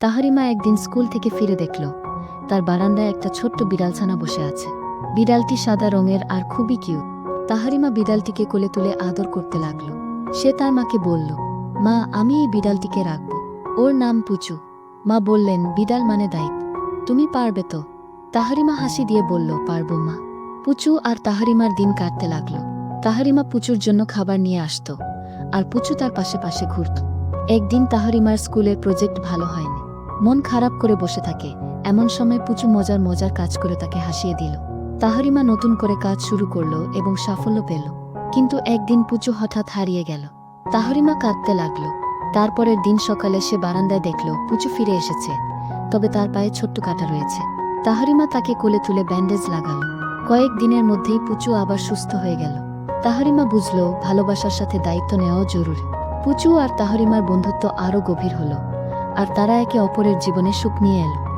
তাহারিমা একদিন স্কুল থেকে ফিরে দেখল। তার বারান্দায় একটা ছোট্ট বিড়ালছানা বসে আছে। বিড়ালটি সাদা রঙের আর খুবই কিউট। তাহারিমা বিড়ালটিকে কোলে তুলে আদর করতে লাগল। সে তার মাকে বলল, মা, আমি এই বিড়ালটিকে রাখব। ওর নাম পুচু। মা বললেন, বিড়াল মানে দায়িত্ব। তুমি পারবে তো? তাহারিমা হাসি দিয়ে বলল, পারব, মা। পুচু আর তাহারিমার দিন কাটতে লাগল। তাহারিমা পুচুর জন্য খাবার নিয়ে আসত। আর পুচু তার পাশে পাশে ঘুরত। একদিন তাহারিমার স্কুলের প্রজেক্ট ভালো হয়নি। মন খারাপ করে বসে থাকে। এমন সময় পুচু মজার মজার কাজ করে তাকে হাসিয়ে দিল। তাহারিমা নতুন করে কাজ শুরু করল এবং সাফল্য পেল। কিন্তু একদিন পুচু হঠাৎ হারিয়ে গেল। তাহরিমা কাঁদতে লাগল। তারপরের দিন সকালে সে বারান্দায় দেখল পুচু ফিরে এসেছে। তবে তার পায়ে ছোট্ট কাটা রয়েছে। তাহরিমা তাকে কোলে তুলে ব্যান্ডেজ লাগালো। কয়েক দিনের মধ্যেই পুচু আবার সুস্থ হয়ে গেল। তাহরিমা বুঝল ভালোবাসার সাথে দায়িত্ব নেওয়াও জরুরি। পুচু আর তাহরিমার বন্ধুত্ব আরও গভীর হলো। আর তারা একে অপরের জীবনে সুখ নিয়ে এলো।